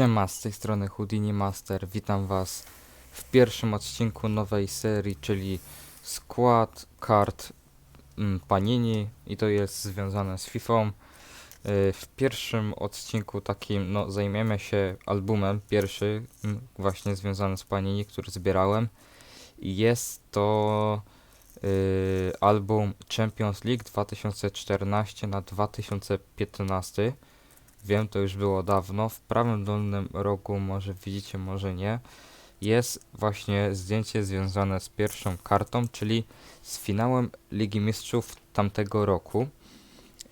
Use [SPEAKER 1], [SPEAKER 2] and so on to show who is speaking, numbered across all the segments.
[SPEAKER 1] Siema, z tej strony Houdini Master. Witam Was w pierwszym odcinku nowej serii, czyli skład kart mm, Panini i to jest związane z FIFA. Y, W pierwszym odcinku takim no, zajmiemy się albumem pierwszy, mm, właśnie związany z Panini, który zbierałem. I jest to y, album Champions League 2014 na 2015. Wiem, to już było dawno. W prawym dolnym rogu, może widzicie, może nie, jest właśnie zdjęcie związane z pierwszą kartą, czyli z finałem Ligi Mistrzów tamtego roku.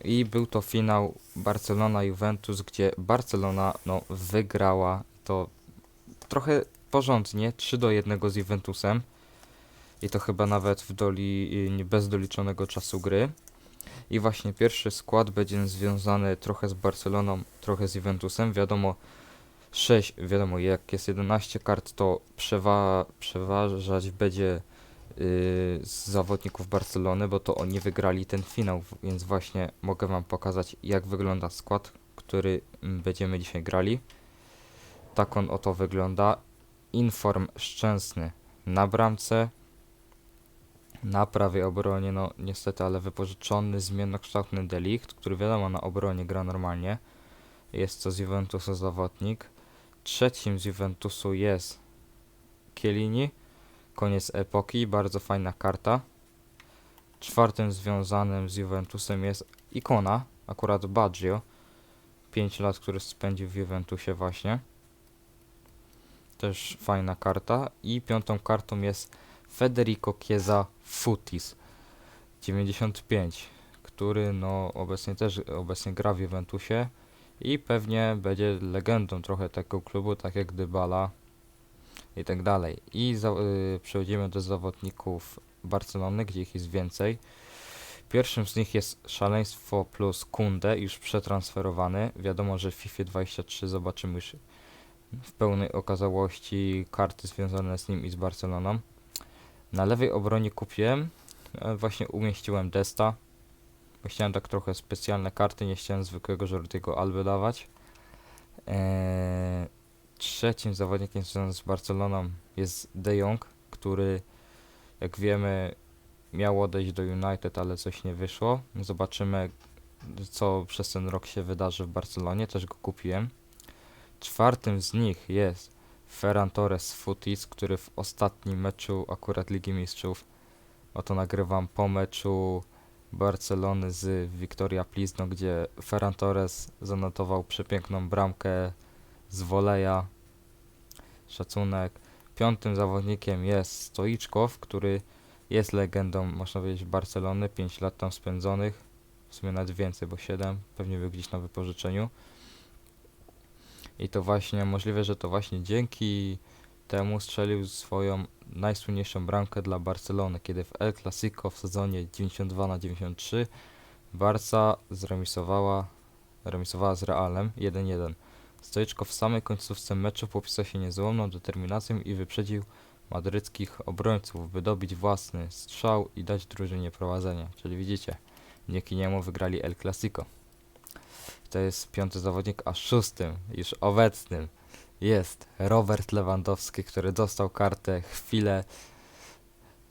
[SPEAKER 1] I był to finał Barcelona-Juventus, gdzie Barcelona no, wygrała to trochę porządnie, 3 do 1 z Juventusem. I to chyba nawet w doli, y, bez doliczonego czasu gry. I właśnie pierwszy skład będzie związany trochę z Barceloną, trochę z Juventusem. Wiadomo, 6, wiadomo, jak jest 11 kart, to przewa przeważać będzie yy, z zawodników Barcelony, bo to oni wygrali ten finał, więc właśnie mogę Wam pokazać, jak wygląda skład, który mm, będziemy dzisiaj grali. Tak on oto wygląda. Inform Szczęsny na bramce, na prawej obronie, no niestety, ale wypożyczony, zmiennokształtny Delikt, który wiadomo na obronie gra normalnie. Jest to z Juventusu zawodnik. Trzecim z Juventusu jest Chiellini. Koniec epoki, bardzo fajna karta. Czwartym związanym z Juventusem jest ikona, akurat Baggio. 5 lat, który spędził w Juventusie właśnie. Też fajna karta. I piątą kartą jest Federico Chiesa Futis 95, który no obecnie też obecnie gra w Juventusie i pewnie będzie legendą trochę tego klubu, tak jak Dybala i tak dalej. I za, y, przechodzimy do zawodników Barcelony, gdzie ich jest więcej. Pierwszym z nich jest Szaleństwo plus Kunde, już przetransferowany. Wiadomo, że w FIFA 23 zobaczymy już w pełnej okazałości karty związane z nim i z Barceloną. Na lewej obronie kupiłem, właśnie umieściłem Desta. Bo chciałem tak trochę specjalne karty, nie chciałem zwykłego żółtego Alby dawać. Eee, trzecim zawodnikiem z Barceloną jest De Jong, który jak wiemy miał odejść do United, ale coś nie wyszło. Zobaczymy co przez ten rok się wydarzy w Barcelonie, też go kupiłem. Czwartym z nich jest Ferran Torres Futis, który w ostatnim meczu akurat Ligi Mistrzów, oto nagrywam po meczu Barcelony z Victoria Plizno, gdzie Ferran Torres zanotował przepiękną bramkę z woleja. Szacunek. Piątym zawodnikiem jest Stoiczkow, który jest legendą, można powiedzieć, Barcelony. 5 lat tam spędzonych. W sumie nawet więcej, bo 7. Pewnie był gdzieś na wypożyczeniu. I to właśnie, możliwe, że to właśnie dzięki temu strzelił swoją najsłynniejszą bramkę dla Barcelony, kiedy w El Clasico w sezonie 92 na 93 Barca zremisowała, remisowała z Realem 1-1. Stoiczko w samej końcówce meczu popisał się niezłomną determinacją i wyprzedził madryckich obrońców, by dobić własny strzał i dać drużynie prowadzenie. Czyli widzicie, dzięki niemu wygrali El Clasico. To jest piąty zawodnik, a szóstym, już obecnym, jest Robert Lewandowski, który dostał kartę chwilę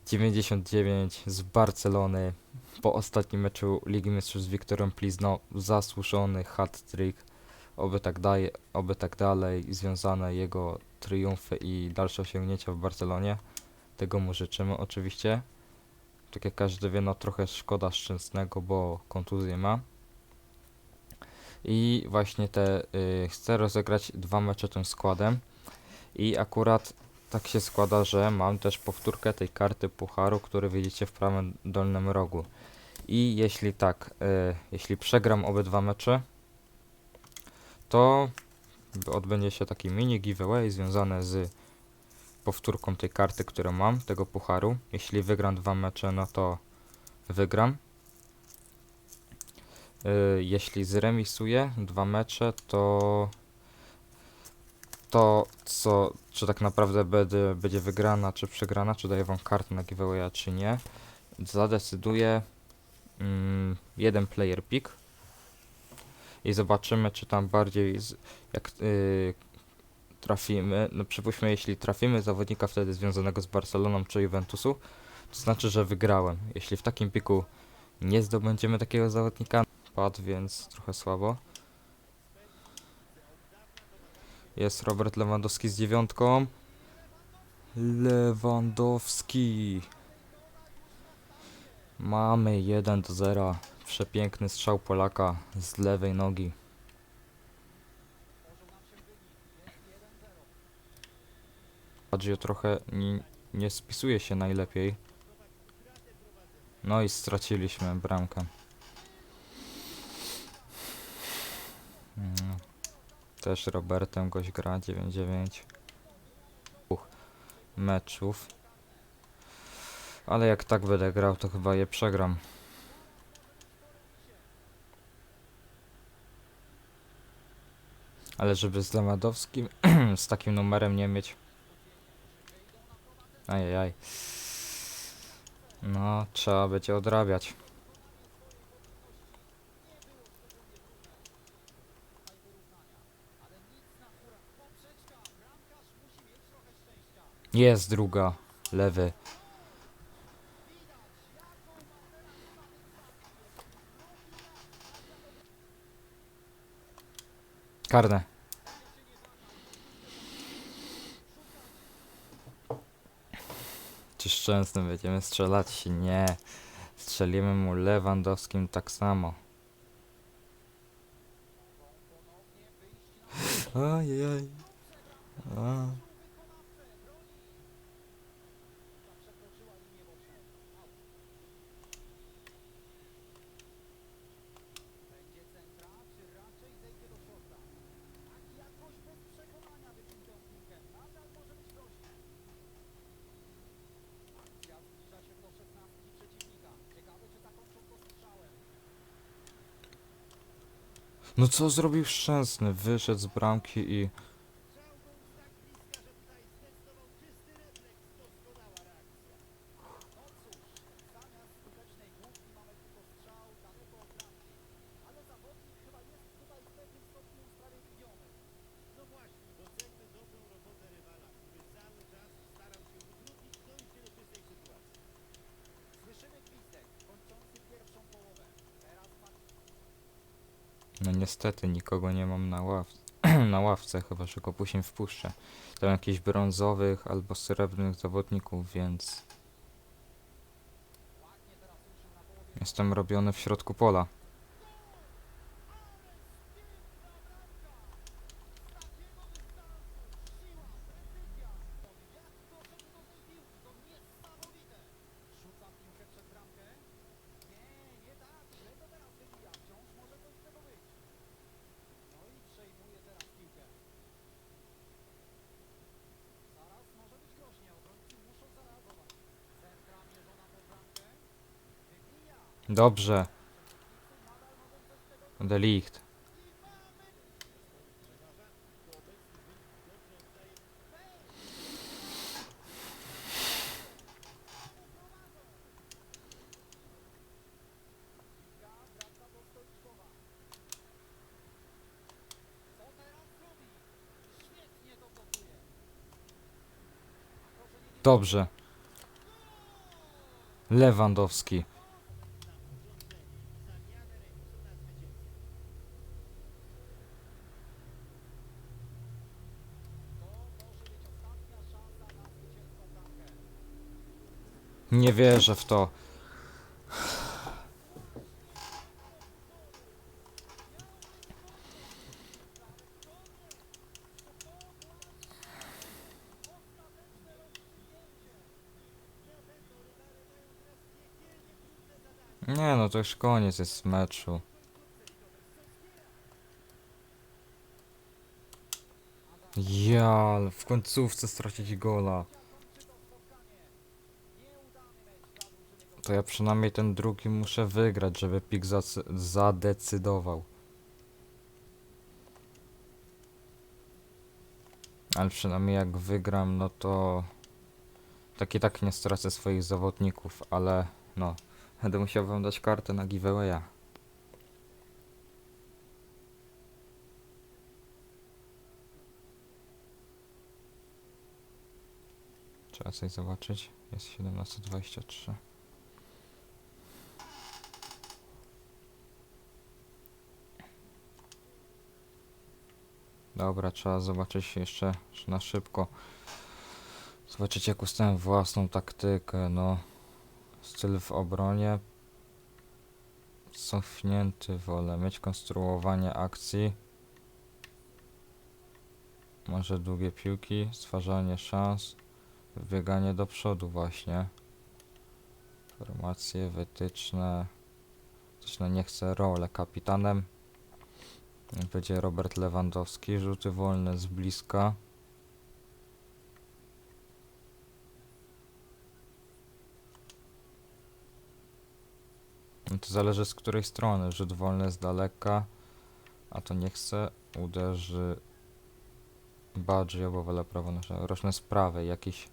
[SPEAKER 1] 99 z Barcelony po ostatnim meczu Ligi Mistrzów z Wiktorem Plizno. Zasłużony hat-trick, oby tak, oby tak dalej, związane jego triumfy i dalsze osiągnięcia w Barcelonie. Tego mu życzymy oczywiście. Tak jak każdy wie, no trochę szkoda Szczęsnego, bo kontuzję ma. I właśnie te y, chcę rozegrać dwa mecze tym składem. I akurat tak się składa, że mam też powtórkę tej karty pucharu, który widzicie w prawym dolnym rogu. I jeśli tak, y, jeśli przegram obydwa mecze, to odbędzie się taki mini giveaway związany z powtórką tej karty, którą mam, tego pucharu. Jeśli wygram dwa mecze, no to wygram. Y, jeśli zremisuję dwa mecze, to to co, czy tak naprawdę będzie, będzie wygrana, czy przegrana, czy daję wam kartę na giveawaya, czy nie, zadecyduje mm, jeden player pick i zobaczymy, czy tam bardziej, z, jak y,
[SPEAKER 2] trafimy, no przypuśćmy, jeśli trafimy zawodnika wtedy związanego z Barceloną czy Juventusu, to znaczy, że wygrałem. Jeśli w takim piku nie zdobędziemy takiego zawodnika, więc trochę słabo. Jest Robert Lewandowski z dziewiątką. Lewandowski. Mamy 1 do 0. Przepiękny strzał Polaka z lewej nogi. Baggio trochę nie, nie spisuje się najlepiej. No i straciliśmy bramkę. Mm. Też Robertem goś gra 9-9. Uch, meczów. Ale jak tak będę grał, to chyba je przegram. Ale żeby z Lewandowskim, z takim numerem nie mieć. Ajajaj. No, trzeba będzie odrabiać. Jest druga. Lewy. Karne. Czy Szczęsnym będziemy strzelać? Nie. Strzelimy mu Lewandowskim tak samo. Ajajaj. A. No co zrobił Szczęsny? Wyszedł z bramki i... No niestety nikogo nie mam na ławce, na ławce chyba że go później wpuszczę. Tam jakichś brązowych albo srebrnych zawodników, więc... Jestem robiony w środku pola. Dobrze. Delicht. Dobrze. Lewandowski. Nie wierzę w to. Nie no, to już koniec jest meczu. Ja, w końcówce stracić gola. To ja przynajmniej ten drugi muszę wygrać, żeby pik zadecydował. Ale przynajmniej jak wygram, no to... Tak i tak nie stracę swoich zawodników, ale no... Będę musiał wam dać kartę na giveawaya.
[SPEAKER 1] Trzeba coś zobaczyć. Jest 17.23. Dobra, trzeba zobaczyć jeszcze na szybko. Zobaczyć jak ustałem własną taktykę, no. Styl w obronie. Cofnięty wolę mieć konstruowanie akcji. Może długie piłki, stwarzanie szans, wybieganie do przodu właśnie. Formacje, wytyczne. Wytyczne nie chcę rolę kapitanem. Będzie Robert Lewandowski, rzuty wolne z bliska. No to zależy z której strony. Rzut wolny z daleka. A to nie chcę. Uderzy Baggio, bo wolę prawonożne. Roczne z prawej. Jakiś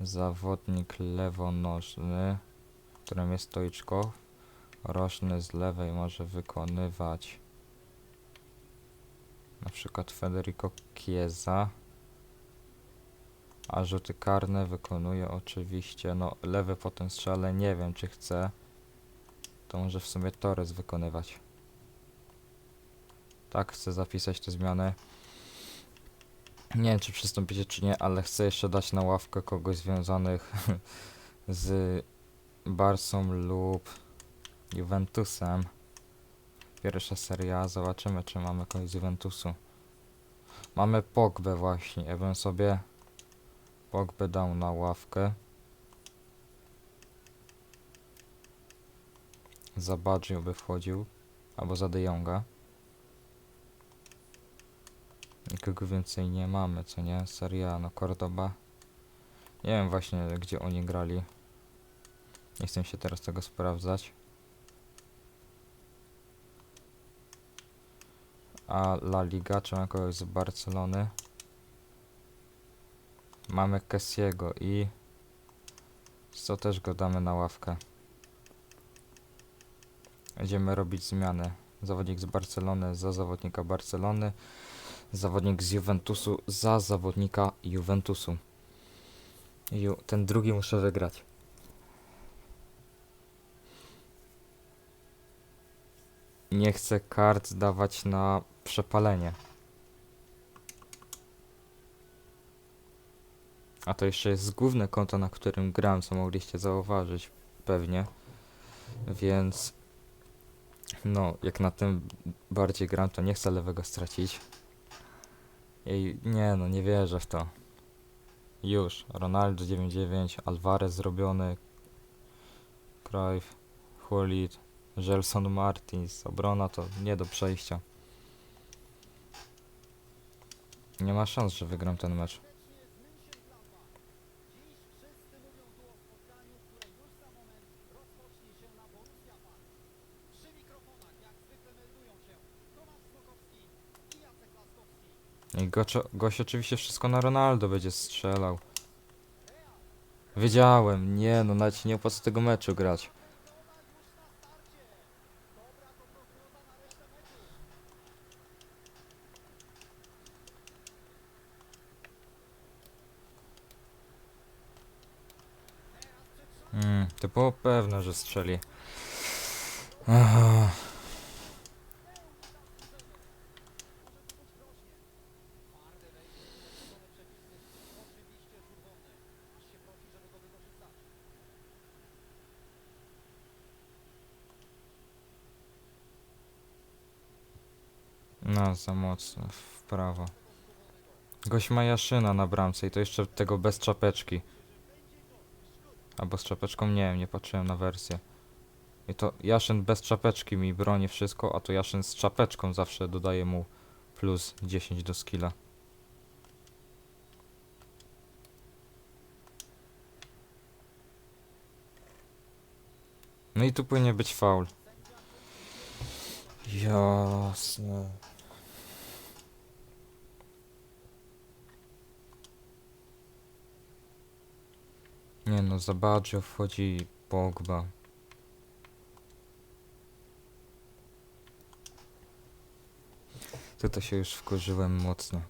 [SPEAKER 1] zawodnik lewonożny, którym jest Stoiczkow. Roczny z lewej może wykonywać na przykład Federico Chiesa. A rzuty karne wykonuje oczywiście, no lewy potem strzale, nie wiem czy chce. To może w sumie Torres wykonywać. Tak, chcę zapisać te zmiany. Nie wiem czy przystąpicie czy nie, ale chcę jeszcze dać na ławkę kogoś związanych z Barsą lub Juventusem. Pierwsza seria, zobaczymy czy mamy kogoś z Juventusu. Mamy Pogbę właśnie, ja bym sobie Pogbę dał na ławkę. Za Baggio by wchodził, albo za De Jonga. Nikogo więcej nie mamy, co nie? Seria, no Cordoba. Nie wiem właśnie, gdzie oni grali. Nie chcę się teraz tego sprawdzać. A La Liga, czy mamy kogoś z Barcelony? Mamy Kessiego i... Co też go damy na ławkę. Będziemy robić zmiany. Zawodnik z Barcelony za zawodnika Barcelony. Zawodnik z Juventusu za zawodnika Juventusu. Ju, ten drugi muszę wygrać. Nie chcę kart dawać na przepalenie. A to jeszcze jest główne konto, na którym gram, co mogliście zauważyć pewnie. Więc no, jak na tym bardziej gram, to nie chcę lewego stracić. I nie no, nie wierzę w to. Już. Ronaldo 99, Alvarez zrobiony, Cruyff, Hulit, Gelson Martins, obrona to nie do przejścia. Nie ma szans, że wygram ten mecz. I gość oczywiście wszystko na Ronaldo będzie strzelał. Wiedziałem, nie no, nawet nie opłaca tego meczu grać. Mm, to było pewne, że strzeli. Aha. No, za mocno, w prawo. Gość ma Jaszyna na bramce i to jeszcze tego bez czapeczki. Albo z czapeczką, nie wiem, nie patrzyłem na wersję. I to Jaszyn bez czapeczki mi broni wszystko, a to Jaszyn z czapeczką zawsze dodaje mu plus 10 do skilla. No i tu powinien być faul. Jasne. Nie no, za Baggio wchodzi Pogba. Tutaj się już wkurzyłem mocno.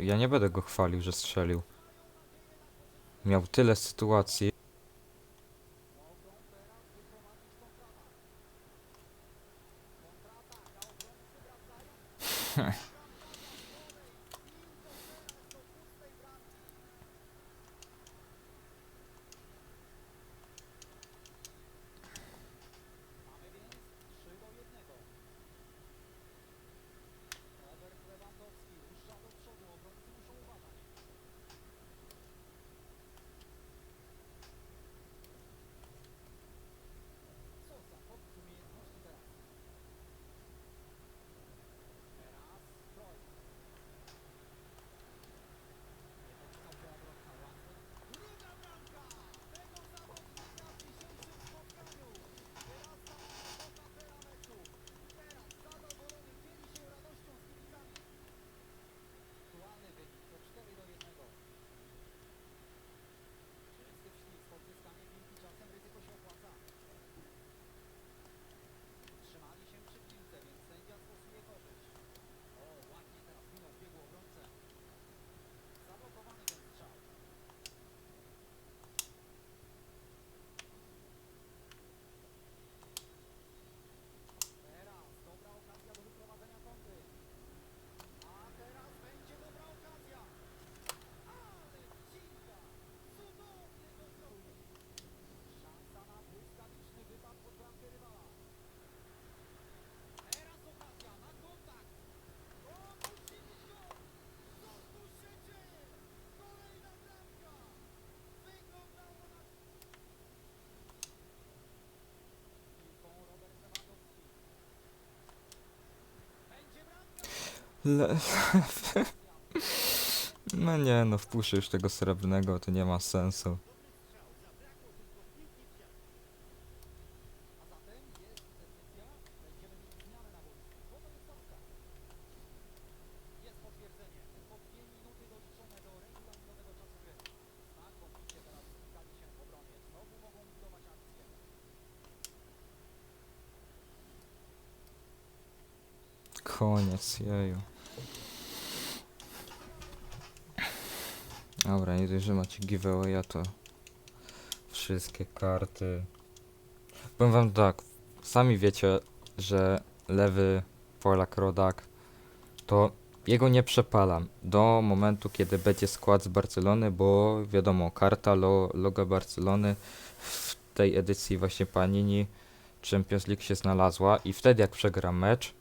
[SPEAKER 1] Ja, nie będę go chwalił, że strzelił. Miał tyle sytuacji. No nie, no wpuszczę już tego srebrnego, to nie ma sensu. Koniec, jeju. Dobra, nie dość, że macie giveawaya, to wszystkie karty. Powiem wam tak, sami wiecie, że lewy Polak Rodak, to jego nie przepalam do momentu, kiedy będzie skład z Barcelony, bo wiadomo, karta lo, logo Barcelony w tej edycji właśnie Panini Champions League się znalazła i wtedy jak przegram mecz,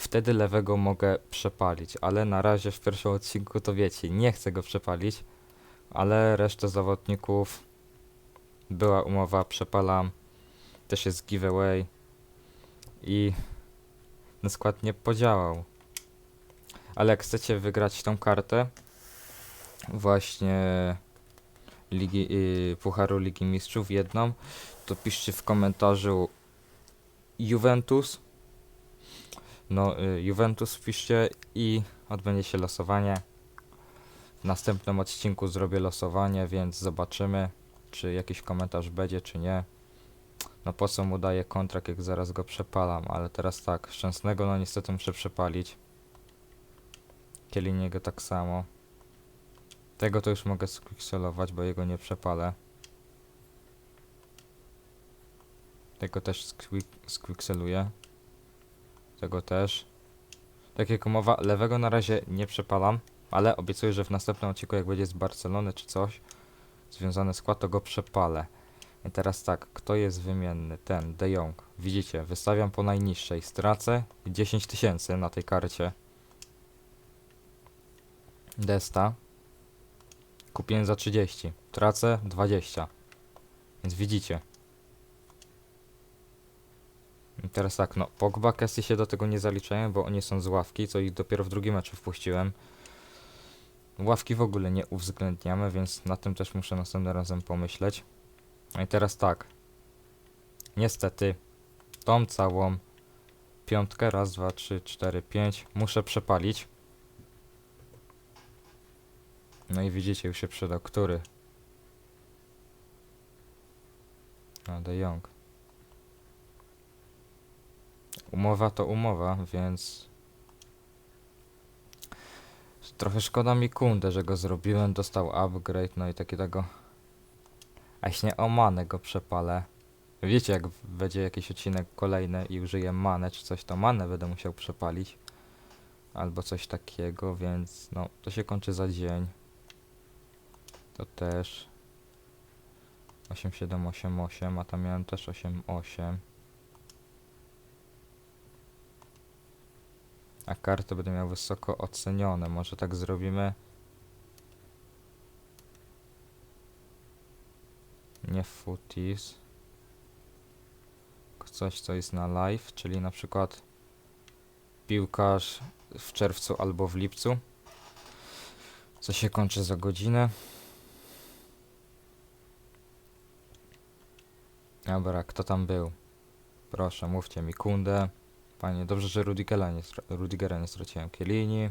[SPEAKER 1] wtedy lewego mogę przepalić, ale na razie w pierwszym odcinku to wiecie, nie chcę go przepalić, ale resztę zawodników była umowa, przepalam, też jest giveaway i ten skład nie podziałał. Ale jak chcecie wygrać tą kartę, właśnie Ligi, y, Pucharu Ligi Mistrzów jedną, to piszcie w komentarzu Juventus no, y, Juventus wpiszcie i odbędzie się losowanie. W następnym odcinku zrobię losowanie, więc zobaczymy, czy jakiś komentarz będzie, czy nie. No po co mu daję kontrakt, jak zaraz go przepalam, ale teraz tak, Szczęsnego no niestety muszę przepalić. Kieliniego tak samo. Tego to już mogę squickselować, bo jego nie przepalę. Tego też squickseluję. Tego też. Tak jak umowa, lewego na razie nie przepalam, ale obiecuję, że w następnym odcinku, jak będzie z Barcelony czy coś, związany skład, to go przepalę. I teraz tak, kto jest wymienny? Ten, De Jong. Widzicie, wystawiam po najniższej. Stracę 10 tysięcy na tej karcie. Desta. Kupiłem za 30. Tracę 20. Więc widzicie. I teraz tak, no, Pogba, Kessie się do tego nie zaliczają, bo oni są z ławki, co ich dopiero w drugim meczu wpuściłem. Ławki w ogóle nie uwzględniamy, więc na tym też muszę następnym razem pomyśleć. No i teraz tak. Niestety, tą całą piątkę, raz, dwa, trzy, cztery, pięć, muszę przepalić. No i widzicie, już się przydał. Który? A, De Jong. Umowa to umowa, więc Trochę szkoda mi kundę, że go zrobiłem, dostał upgrade, no i takie tego... A jeśli o manę go przepalę. Wiecie, jak będzie jakiś odcinek kolejny i użyję manę czy coś, to manę będę musiał przepalić. Albo coś takiego, więc no, to się kończy za dzień. To też. 8788, a tam miałem też 88. A karty będę miał wysoko ocenione. Może tak zrobimy. Nie footies. Coś, co jest na live, czyli na przykład piłkarz w czerwcu albo w lipcu. Co się kończy za godzinę. Dobra, kto tam był? Proszę, mówcie mi kundę. Panie, dobrze, że Rudigera nie, Rudigera nie straciłem. Kielini.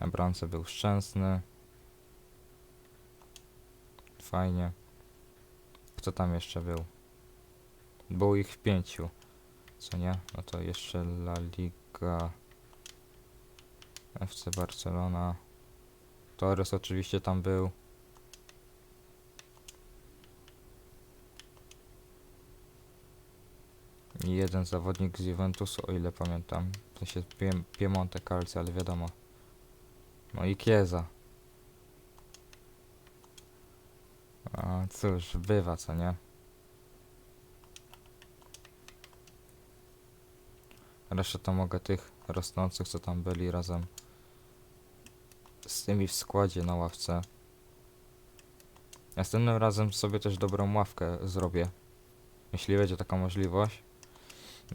[SPEAKER 1] Na bramce był Szczęsny. Fajnie. Kto tam jeszcze był? Było ich pięciu. Co nie? No to jeszcze La Liga. FC Barcelona. Torres oczywiście tam był. Jeden zawodnik z Juventusu, o ile pamiętam. W sensie Pie- Piemonte Calcio, ale wiadomo. No i Chiesa. A cóż, bywa, co nie? Resztę to mogę tych rosnących, co tam byli razem z tymi w składzie na ławce. Następnym razem sobie też dobrą ławkę zrobię. Jeśli będzie taka możliwość.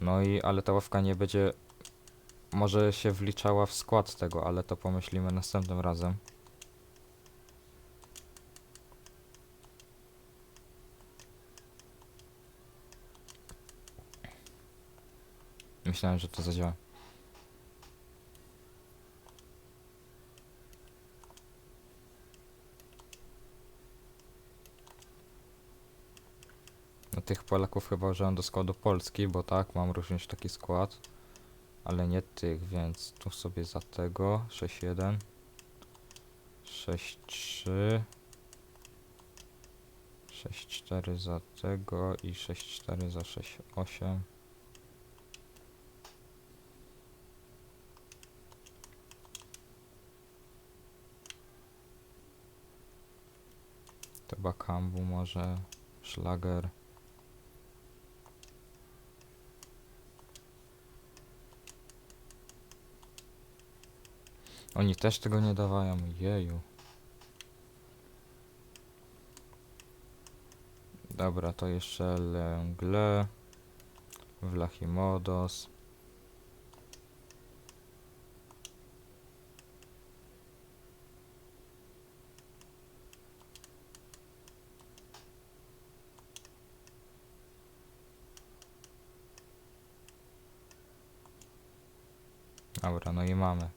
[SPEAKER 1] No i, ale ta ławka nie będzie może się wliczała w skład tego, ale to pomyślimy następnym razem. Myślałem, że to zadziała. Tych Polaków chyba użyłem do składu Polski, bo tak, mam również taki skład. Ale nie tych, więc tu sobie za tego 6-1 6-3 6-4 za tego i 6-4 za 6-8 To Bakambu może Szlager Oni też tego nie dawają, jeju. Dobra, to jeszcze Lengle, Vlachimodos. Dobra, no i mamy.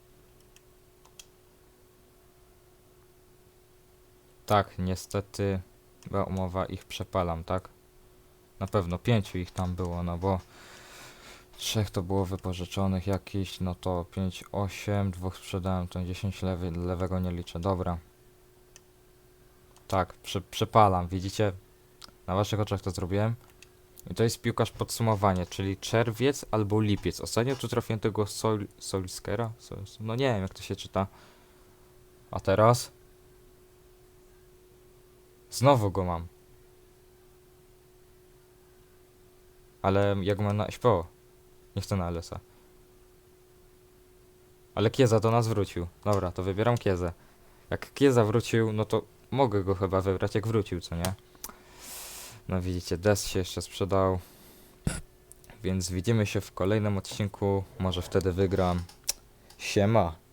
[SPEAKER 1] Tak, niestety była umowa, ich przepalam, tak? Na pewno pięciu ich tam było, no bo trzech to było wypożyczonych jakiś, no to 5, 8, dwóch sprzedałem, to 10 lewy, lewego nie liczę, dobra. Tak, prze, przepalam, widzicie? Na waszych oczach to zrobiłem. I to jest piłkarz podsumowanie, czyli czerwiec albo lipiec. Ostatnio tu trafiłem tego Sol, Solskera? Sol, no nie wiem jak to się czyta. A teraz? Znowu go mam. Ale jak mam na SPO. Nie chcę na LSA. Ale Kieza do nas wrócił. Dobra, to wybieram Kiezę. Jak Kieza wrócił, no to mogę go chyba wybrać jak wrócił, co nie? No widzicie, Des się jeszcze sprzedał. Więc widzimy się w kolejnym odcinku. Może wtedy wygram. Siema.